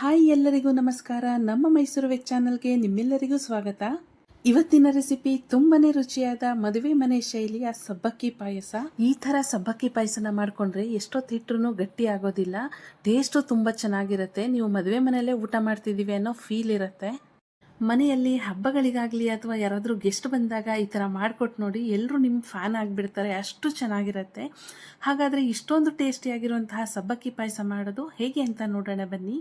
Hi ಎಲ್ಲರಿಗೂ ನಮಸ್ಕಾರ. ನಮ್ಮ ಮೈಸೂರು ವೆಚ್ ಚಾನಲ್ಗೆ ನಿಮ್ಮೆಲ್ಲರಿಗೂ ಸ್ವಾಗತ. ಇವತ್ತಿನ ರೆಸಿಪಿ ತುಂಬಾನೇ ರುಚಿಯಾದ ಮದುವೆ ಮನೆ ಶೈಲಿಯ ಸಬ್ಬಕ್ಕಿ ಪಾಯಸ. ಈ ತರ ಸಬ್ಬಕ್ಕಿ ಪಾಯಸನ ಮಾಡ್ಕೊಂಡ್ರೆ ಎಷ್ಟೊತ್ತಿಟ್ರು ಗಟ್ಟಿ ಆಗೋದಿಲ್ಲ. ಟೇಸ್ಟು ತುಂಬಾ ಚೆನ್ನಾಗಿರುತ್ತೆ. ನೀವು ಮದುವೆ ಮನೆಯಲ್ಲೇ ಊಟ ಮಾಡ್ತಿದೀವಿ ಅನ್ನೋ ಫೀಲ್ ಇರುತ್ತೆ. ಮನೆಯಲ್ಲಿ ಹಬ್ಬಗಳಿಗಾಗಲಿ ಅಥವಾ ಯಾರಾದರೂ ಗೆಸ್ಟ್ ಬಂದಾಗ ಈ ಥರ ಮಾಡಿಕೊಟ್ಟು ನೋಡಿ ಎಲ್ಲರೂ ನಿಮ್ಮ ಫ್ಯಾನ್ ಆಗಿಬಿಡ್ತಾರೆ. ಅಷ್ಟು ಚೆನ್ನಾಗಿರುತ್ತೆ. ಹಾಗಾದರೆ ಇಷ್ಟೊಂದು ಟೇಸ್ಟಿಯಾಗಿರುವಂತಹ ಸಬ್ಬಕ್ಕಿ ಪಾಯಸ ಮಾಡೋದು ಹೇಗೆ ಅಂತ ನೋಡೋಣ ಬನ್ನಿ.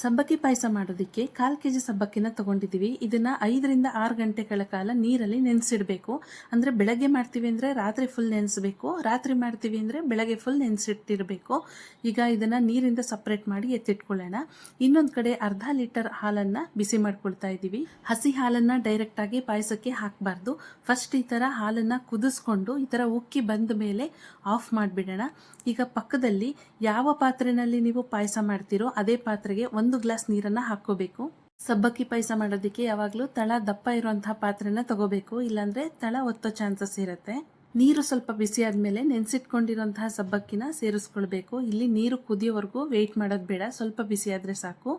ಸಬ್ಬಕ್ಕಿ ಪಾಯಸ ಮಾಡೋದಕ್ಕೆ ಕಾಲು ಕೆ ಜಿ ಸಬ್ಬಕ್ಕಿನ ತಗೊಂಡಿದ್ದೀವಿ. ಇದನ್ನು ಐದರಿಂದ ಆರು ಗಂಟೆಗಳ ಕಾಲ ನೀರಲ್ಲಿ ನೆನೆಸಿಡಬೇಕು. ಅಂದರೆ ಬೆಳಗ್ಗೆ ಮಾಡ್ತೀವಿ ಅಂದರೆ ರಾತ್ರಿ ಫುಲ್ ನೆನೆಸಬೇಕು. ರಾತ್ರಿ ಮಾಡ್ತೀವಿ ಅಂದರೆ ಬೆಳಗ್ಗೆ ಫುಲ್ ನೆನೆಸಿಟ್ಟಿರಬೇಕು. ಈಗ ಇದನ್ನು ನೀರಿಂದ ಸಪ್ರೇಟ್ ಮಾಡಿ ಎತ್ತಿಟ್ಕೊಳ್ಳೋಣ. ಇನ್ನೊಂದು ಕಡೆ ಅರ್ಧ ಲೀಟರ್ ಹಾಲನ್ನು ಬಿಸಿ ಮಾಡ್ಕೊಳ್ತಾ ಇದ್ದೀವಿ. ಹಸಿ ಹಾಲನ್ನು ಡೈರೆಕ್ಟಾಗಿ ಪಾಯಸಕ್ಕೆ ಹಾಕಬಾರ್ದು. ಫಸ್ಟ್ ಈ ಥರ ಹಾಲನ್ನು ಕುದಿಸ್ಕೊಂಡು ಈ ಥರ ಉಕ್ಕಿ ಬಂದ ಮೇಲೆ ಆಫ್ ಮಾಡಿಬಿಡೋಣ. ಈಗ ಪಕ್ಕದಲ್ಲಿ ಯಾವ ಪಾತ್ರೆಯಲ್ಲಿ ನೀವು ಪಾಯಸ ಮಾಡ್ತೀರೋ ಅದೇ ಪಾತ್ರೆಗೆ ಒಂದು ಗ್ಲಾಸ್ ನೀರನ್ನು ಹಾಕೋಬೇಕು ಸಬ್ಬಕ್ಕಿ ಪಾಯಸ ಮಾಡೋದಕ್ಕೆ ಯಾವಾಗಲೂ ತಳ ದಪ್ಪ ಇರುವಂತಹ ಪಾತ್ರೆನ ತಗೋಬೇಕು. ಇಲ್ಲಾಂದ್ರೆ ತಳ ಒತ್ತೋ ಚಾನ್ಸಸ್ ಇರುತ್ತೆ. ನೀರು ಸ್ವಲ್ಪ ಬಿಸಿ ಆದಮೇಲೆ ನೆನೆಸಿಟ್ಕೊಂಡಿರುವಂತಹ ಸಬ್ಬಕ್ಕಿನ ಸೇರಿಸ್ಕೊಳ್ಬೇಕು. ಇಲ್ಲಿ ನೀರು ಕುದಿಯೋವರೆಗೂ ವೆಯ್ಟ್ ಮಾಡೋದು ಬೇಡ. ಸ್ವಲ್ಪ ಬಿಸಿ ಆದರೆ ಸಾಕು.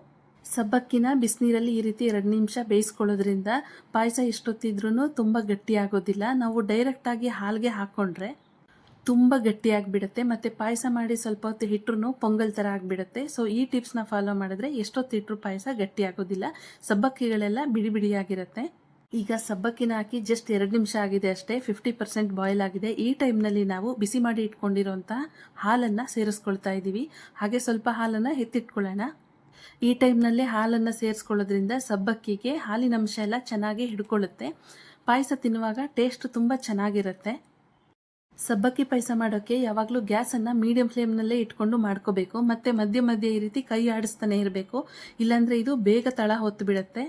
ಸಬ್ಬಕ್ಕಿನ ಬಿಸಿನೀರಲ್ಲಿ ಈ ರೀತಿ ಎರಡು ನಿಮಿಷ ಬೇಯಿಸ್ಕೊಳ್ಳೋದ್ರಿಂದ ಪಾಯಸ ಎಷ್ಟೊತ್ತಿದ್ರೂ ತುಂಬ ಗಟ್ಟಿ ಆಗೋದಿಲ್ಲ ನಾವು ಡೈರೆಕ್ಟಾಗಿ ಹಾಲಿಗೆ ಹಾಕ್ಕೊಂಡ್ರೆ ತುಂಬ ಗಟ್ಟಿಯಾಗಿಬಿಡುತ್ತೆ, ಮತ್ತು ಪಾಯಸ ಮಾಡಿ ಸ್ವಲ್ಪ ಹೊತ್ತು ಹಿಟ್ಟರು ಪೊಂಗಲ್ ಥರ ಆಗಿಬಿಡುತ್ತೆ. ಸೊ ಈ ಟಿಪ್ಸ್ನ ಫಾಲೋ ಮಾಡಿದ್ರೆ ಎಷ್ಟೊತ್ತು ಹಿಟ್ಟರು ಪಾಯಸ ಗಟ್ಟಿ ಆಗೋದಿಲ್ಲ ಸಬ್ಬಕ್ಕಿಗಳೆಲ್ಲ ಬಿಡಿ ಬಿಡಿಯಾಗಿರುತ್ತೆ. ಈಗ ಸಬ್ಬಕ್ಕಿನ ಹಾಕಿ ಜಸ್ಟ್ ಎರಡು ನಿಮಿಷ ಆಗಿದೆ ಅಷ್ಟೇ ಫಿಫ್ಟಿ ಪರ್ಸೆಂಟ್ ಬಾಯ್ಲ್ ಆಗಿದೆ. ಈ ಟೈಮ್ನಲ್ಲಿ ನಾವು ಬಿಸಿ ಮಾಡಿ ಇಟ್ಕೊಂಡಿರೋಂಥ ಹಾಲನ್ನು ಸೇರಿಸ್ಕೊಳ್ತಾ ಇದ್ದೀವಿ ಹಾಗೆ ಸ್ವಲ್ಪ ಹಾಲನ್ನು ಎತ್ತಿಟ್ಕೊಳ್ಳೋಣ. ಈ ಟೈಮ್ನಲ್ಲಿ ಹಾಲನ್ನು ಸೇರಿಸ್ಕೊಳ್ಳೋದ್ರಿಂದ ಸಬ್ಬಕ್ಕಿಗೆ ಹಾಲಿನಂಶ ಎಲ್ಲ ಚೆನ್ನಾಗಿ ಹಿಡ್ಕೊಳ್ಳುತ್ತೆ. ಪಾಯಸ ತಿನ್ನುವಾಗ ಟೇಸ್ಟ್ ತುಂಬ ಚೆನ್ನಾಗಿರುತ್ತೆ. ಸಬ್ಬಕ್ಕಿ ಪಾಯಸ ಮಾಡೋಕ್ಕೆ ಯಾವಾಗಲೂ ಗ್ಯಾಸನ್ನು ಮೀಡಿಯಂ ಫ್ಲೇಮ್ನಲ್ಲೇ ಇಟ್ಕೊಂಡು ಮಾಡ್ಕೋಬೇಕು. ಮತ್ತು ಮಧ್ಯ ಮಧ್ಯೆ ಈ ರೀತಿ ಕೈ ಆಡಿಸ್ತಾನೆ ಇರಬೇಕು. ಇಲ್ಲಾಂದರೆ ಇದು ಬೇಗ ತಳ ಹೊತ್ತು ಬಿಡುತ್ತೆ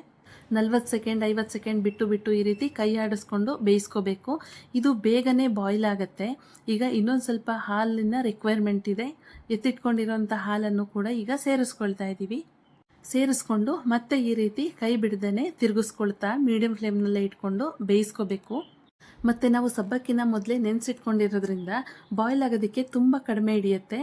ನಲ್ವತ್ತು ಸೆಕೆಂಡ್, ಐವತ್ತು ಸೆಕೆಂಡ್ ಬಿಟ್ಟು ಬಿಟ್ಟು ಈ ರೀತಿ ಕೈ ಆಡಿಸ್ಕೊಂಡು ಬೇಯಿಸ್ಕೋಬೇಕು. ಇದು ಬೇಗನೆ ಬಾಯ್ಲ್ ಆಗುತ್ತೆ. ಈಗ ಇನ್ನೊಂದು ಸ್ವಲ್ಪ ಹಾಲಿನ ರಿಕ್ವೈರ್ಮೆಂಟ್ ಇದೆ. ಎತ್ತಿಟ್ಕೊಂಡಿರೋಂಥ ಹಾಲನ್ನು ಕೂಡ ಈಗ ಸೇರಿಸ್ಕೊಳ್ತಾ ಇದ್ದೀವಿ ಸೇರಿಸ್ಕೊಂಡು ಮತ್ತೆ ಈ ರೀತಿ ಕೈ ಬಿಡದೇ ತಿರುಗಿಸ್ಕೊಳ್ತಾ ಮೀಡಿಯಂ ಫ್ಲೇಮ್ನಲ್ಲೇ ಇಟ್ಕೊಂಡು ಬೇಯಿಸ್ಕೋಬೇಕು. ಮತ್ತು ನಾವು ಸಬ್ಬಕ್ಕಿನ ಮೊದಲೇ ನೆನೆಸಿಟ್ಕೊಂಡಿರೋದ್ರಿಂದ ಬಾಯ್ಲ್ ಆಗೋದಕ್ಕೆ ತುಂಬ ಕಡಿಮೆ ಹಿಡಿಯುತ್ತೆ.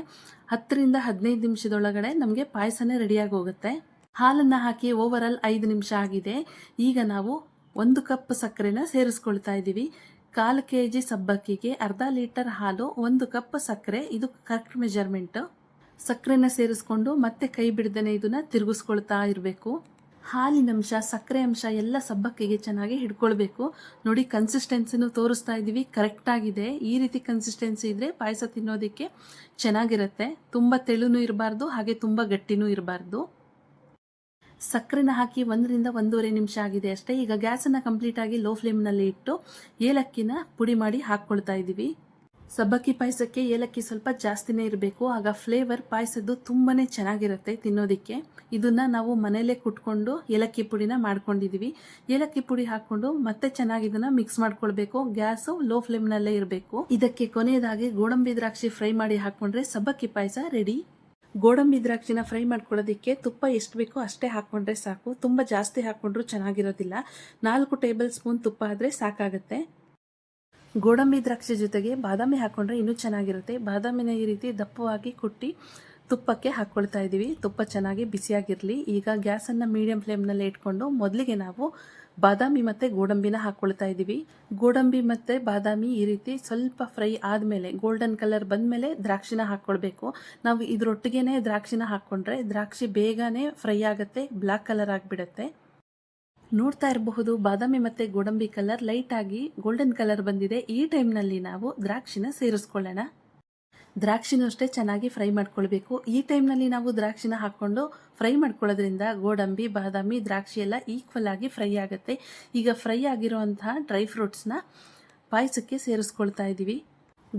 ಹತ್ತರಿಂದ ಹದಿನೈದು ನಿಮಿಷದೊಳಗಡೆ ನಮಗೆ ಪಾಯಸನೇ ರೆಡಿಯಾಗಿ ಹೋಗುತ್ತೆ ಹಾಲನ್ನು ಹಾಕಿ ಓವರಾಲ್ ಐದು ನಿಮಿಷ ಆಗಿದೆ. ಈಗ ನಾವು ಒಂದು ಕಪ್ ಸಕ್ಕರೆನ ಸೇರಿಸ್ಕೊಳ್ತಾ ಇದ್ದೀವಿ. ಕಾಲು ಕೆ ಜಿ ಸಬ್ಬಕ್ಕಿಗೆ ಅರ್ಧ ಲೀಟರ್ ಹಾಲು, ಒಂದು ಕಪ್ ಸಕ್ಕರೆ, ಇದು ಕರೆಕ್ಟ್ ಮೆಜರ್ಮೆಂಟ್ ಸಕ್ಕರೆನ ಸೇರಿಸ್ಕೊಂಡು ಮತ್ತೆ ಕೈ ಬಿಡದೇ ಇದನ್ನ ತಿರುಗಿಸ್ಕೊಳ್ತಾ ಇರಬೇಕು. ಹಾಲಿನ ಅಂಶ, ಸಕ್ಕರೆ ಅಂಶ ಎಲ್ಲ ಸಬ್ಬಕ್ಕಿಗೆ ಚೆನ್ನಾಗಿ ಹಿಡ್ಕೊಳ್ಬೇಕು. ನೋಡಿ ಕನ್ಸಿಸ್ಟೆನ್ಸಿನೂ ತೋರಿಸ್ತಾ ಇದ್ದೀವಿ. ಕರೆಕ್ಟಾಗಿದೆ ಈ ರೀತಿ ಕನ್ಸಿಸ್ಟೆನ್ಸಿ ಇದ್ದರೆ ಪಾಯಸ ತಿನ್ನೋದಕ್ಕೆ ಚೆನ್ನಾಗಿರುತ್ತೆ. ತುಂಬ ತೆಳುನೂ ಇರಬಾರ್ದು, ಹಾಗೆ ತುಂಬ ಗಟ್ಟಿನೂ ಇರಬಾರ್ದು. ಸಕ್ಕರೆನ ಹಾಕಿ ಒಂದರಿಂದ ಒಂದೂವರೆ ನಿಮಿಷ ಆಗಿದೆ ಅಷ್ಟೇ. ಈಗ ಗ್ಯಾಸನ್ನು ಕಂಪ್ಲೀಟಾಗಿ ಲೋ ಫ್ಲೇಮ್ನಲ್ಲಿ ಇಟ್ಟು ಏಲಕ್ಕಿನ ಪುಡಿ ಮಾಡಿ ಹಾಕ್ಕೊಳ್ತಾ ಇದ್ದೀವಿ. ಸಬ್ಬಕ್ಕಿ ಪಾಯಸಕ್ಕೆ ಏಲಕ್ಕಿ ಸ್ವಲ್ಪ ಜಾಸ್ತಿನೇ ಇರಬೇಕು. ಆಗ ಫ್ಲೇವರ್ ಪಾಯಸದ್ದು ತುಂಬಾ ಚೆನ್ನಾಗಿರುತ್ತೆ ತಿನ್ನೋದಕ್ಕೆ. ಇದನ್ನು ನಾವು ಮನೆಯಲ್ಲೇ ಕುಟ್ಕೊಂಡು ಏಲಕ್ಕಿ ಪುಡಿನ ಮಾಡ್ಕೊಂಡಿದ್ದೀವಿ ಏಲಕ್ಕಿ ಪುಡಿ ಹಾಕ್ಕೊಂಡು ಮತ್ತೆ ಚೆನ್ನಾಗಿ ಇದನ್ನು ಮಿಕ್ಸ್ ಮಾಡ್ಕೊಳ್ಬೇಕು. ಗ್ಯಾಸು ಲೋ ಫ್ಲೇಮ್ನಲ್ಲೇ ಇರಬೇಕು. ಇದಕ್ಕೆ ಕೊನೆಯದಾಗಿ ಗೋಡಂಬಿ ದ್ರಾಕ್ಷಿ ಫ್ರೈ ಮಾಡಿ ಹಾಕ್ಕೊಂಡ್ರೆ ಸಬ್ಬಕ್ಕಿ ಪಾಯಸ ರೆಡಿ ಗೋಡಂಬಿ ದ್ರಾಕ್ಷಿನ ಫ್ರೈ ಮಾಡ್ಕೊಳ್ಳೋದಕ್ಕೆ ತುಪ್ಪ ಎಷ್ಟು ಬೇಕೋ ಅಷ್ಟೇ ಹಾಕ್ಕೊಂಡ್ರೆ ಸಾಕು. ತುಂಬ ಜಾಸ್ತಿ ಹಾಕ್ಕೊಂಡ್ರೂ ಚೆನ್ನಾಗಿರೋದಿಲ್ಲ. ನಾಲ್ಕು ಟೇಬಲ್ ಸ್ಪೂನ್ ತುಪ್ಪ ಆದರೆ ಸಾಕಾಗುತ್ತೆ. ಗೋಡಂಬಿ ದ್ರಾಕ್ಷಿ ಜೊತೆಗೆ ಬಾದಾಮಿ ಹಾಕ್ಕೊಂಡ್ರೆ ಇನ್ನೂ ಚೆನ್ನಾಗಿರುತ್ತೆ. ಬಾದಾಮಿನ ಈ ರೀತಿ ದಪ್ಪವಾಗಿ ಕುಟ್ಟಿ ತುಪ್ಪಕ್ಕೆ ಹಾಕ್ಕೊಳ್ತಾ ಇದ್ದೀವಿ. ತುಪ್ಪ ಚೆನ್ನಾಗಿ ಬಿಸಿಯಾಗಿರಲಿ. ಈಗ ಗ್ಯಾಸನ್ನು ಮೀಡಿಯಂ ಫ್ಲೇಮ್ನಲ್ಲಿ ಇಟ್ಕೊಂಡು ಮೊದಲಿಗೆ ನಾವು ಬಾದಾಮಿ ಮತ್ತು ಗೋಡಂಬಿನ ಹಾಕ್ಕೊಳ್ತಾ ಇದ್ದೀವಿ. ಗೋಡಂಬಿ ಮತ್ತು ಬಾದಾಮಿ ಈ ರೀತಿ ಸ್ವಲ್ಪ ಫ್ರೈ ಆದಮೇಲೆ, ಗೋಲ್ಡನ್ ಕಲರ್ ಬಂದಮೇಲೆ ದ್ರಾಕ್ಷಿನ ಹಾಕ್ಕೊಳ್ಬೇಕು ನಾವು ಇದರೊಟ್ಟಿಗೆ ದ್ರಾಕ್ಷಿನ ಹಾಕ್ಕೊಂಡ್ರೆ ದ್ರಾಕ್ಷಿ ಬೇಗನೆ ಫ್ರೈ ಆಗುತ್ತೆ ಬ್ಲ್ಯಾಕ್ ಕಲರ್ ಆಗಿಬಿಡುತ್ತೆ. ನೋಡ್ತಾ ಇರಬಹುದು, ಬಾದಾಮಿ ಮತ್ತು ಗೋಡಂಬಿ ಕಲರ್ ಲೈಟ್ ಆಗಿ ಗೋಲ್ಡನ್ ಕಲರ್ ಬಂದಿದೆ. ಈ ಟೈಮ್ನಲ್ಲಿ ನಾವು ದ್ರಾಕ್ಷಿನ ಸೇರಿಸ್ಕೊಳ್ಳೋಣ. ದ್ರಾಕ್ಷಿನೂ ಅಷ್ಟೇ ಚೆನ್ನಾಗಿ ಫ್ರೈ ಮಾಡ್ಕೊಳ್ಬೇಕು. ಈ ಟೈಮ್ನಲ್ಲಿ ನಾವು ದ್ರಾಕ್ಷಿನ ಹಾಕ್ಕೊಂಡು ಫ್ರೈ ಮಾಡ್ಕೊಳ್ಳೋದ್ರಿಂದ ಗೋಡಂಬಿ, ಬಾದಾಮಿ, ದ್ರಾಕ್ಷಿ ಎಲ್ಲ ಈಕ್ವಲ್ ಆಗಿ ಫ್ರೈ ಆಗುತ್ತೆ. ಈಗ ಫ್ರೈ ಆಗಿರುವಂತಹ ಡ್ರೈ ಫ್ರೂಟ್ಸ್ನ ಪಾಯಸಕ್ಕೆ ಸೇರಿಸ್ಕೊಳ್ತಾ ಇದ್ದೀವಿ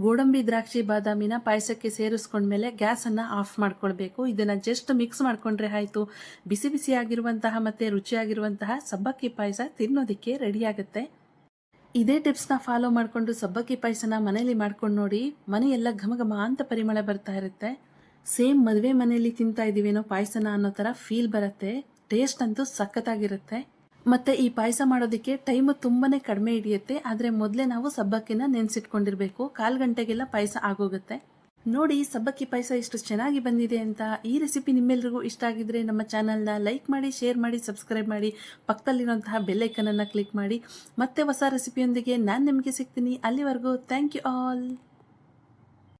ಗೋಡಂಬಿ ದ್ರಾಕ್ಷಿ ಬಾದಾಮಿನ ಪಾಯಸಕ್ಕೆ ಸೇರಿಸ್ಕೊಂಡ್ಮೇಲೆ ಗ್ಯಾಸನ್ನು ಆಫ್ ಮಾಡ್ಕೊಳ್ಬೇಕು. ಇದನ್ನು ಜಸ್ಟ್ ಮಿಕ್ಸ್ ಮಾಡ್ಕೊಂಡ್ರೆ ಆಯಿತು. ಬಿಸಿ ಬಿಸಿ ಆಗಿರುವಂತಹ ಮತ್ತು ರುಚಿಯಾಗಿರುವಂತಹ ಸಬ್ಬಕ್ಕಿ ಪಾಯಸ ತಿನ್ನೋದಕ್ಕೆ ರೆಡಿ ಆಗುತ್ತೆ. ಇದೇ ಟಿಪ್ಸ್ನ ಫಾಲೋ ಮಾಡಿಕೊಂಡು ಸಬ್ಬಕ್ಕಿ ಪಾಯಸನ ಮನೆಯಲ್ಲಿ ಮಾಡ್ಕೊಂಡು ನೋಡಿ. ಮನೆಯೆಲ್ಲ ಘಮ ಘಮ ಅಂತ ಪರಿಮಳ ಬರ್ತಾ ಇರುತ್ತೆ. ಸೇಮ್ ಮದುವೆ ಮನೆಯಲ್ಲಿ ತಿಂತಾ ಇದ್ದೀವೇನೋ ಪಾಯಸನ ಅನ್ನೋ ಥರ ಫೀಲ್ ಬರುತ್ತೆ. ಟೇಸ್ಟ್ ಅಂತೂ ಸಖತ್ತಾಗಿರುತ್ತೆ. ಮತ್ತೆ ಈ ಪಾಯಸ ಮಾಡೋದಕ್ಕೆ ಟೈಮು ತುಂಬಾನೇ ಕಡಿಮೆ ಹಿಡಿಯುತ್ತೆ. ಆದರೆ ಮೊದಲೇ ನಾವು ಸಬ್ಬಕ್ಕಿನ ನೆನೆಸಿಟ್ಕೊಂಡಿರಬೇಕು. ಕಾಲು ಗಂಟೆಗೆಲ್ಲ ಪಾಯಸ ಆಗೋಗುತ್ತೆ. ನೋಡಿ, ಸಬ್ಬಕ್ಕಿ ಪಾಯಸ ಇಷ್ಟು ಚೆನ್ನಾಗಿ ಬಂದಿದೆ ಅಂತ ಈ ರೆಸಿಪಿ ನಿಮ್ಮೆಲ್ಲರಿಗೂ ಇಷ್ಟ ಆಗಿದ್ರೆ ನಮ್ಮ ಚಾನಲ್ನ ಲೈಕ್ ಮಾಡಿ ಶೇರ್ ಮಾಡಿ ಸಬ್ಸ್ಕ್ರೈಬ್ ಮಾಡಿ, ಪಕ್ಕದಲ್ಲಿರುವಂತಹ ಬೆಲ್ಲೈಕನನ್ನು ಕ್ಲಿಕ್ ಮಾಡಿ. ಮತ್ತೆ ಹೊಸ ರೆಸಿಪಿಯೊಂದಿಗೆ ನಾನು ನಿಮಗೆ ಸಿಗ್ತೀನಿ. ಅಲ್ಲಿವರೆಗೂ ಥ್ಯಾಂಕ್ ಯು ಆಲ್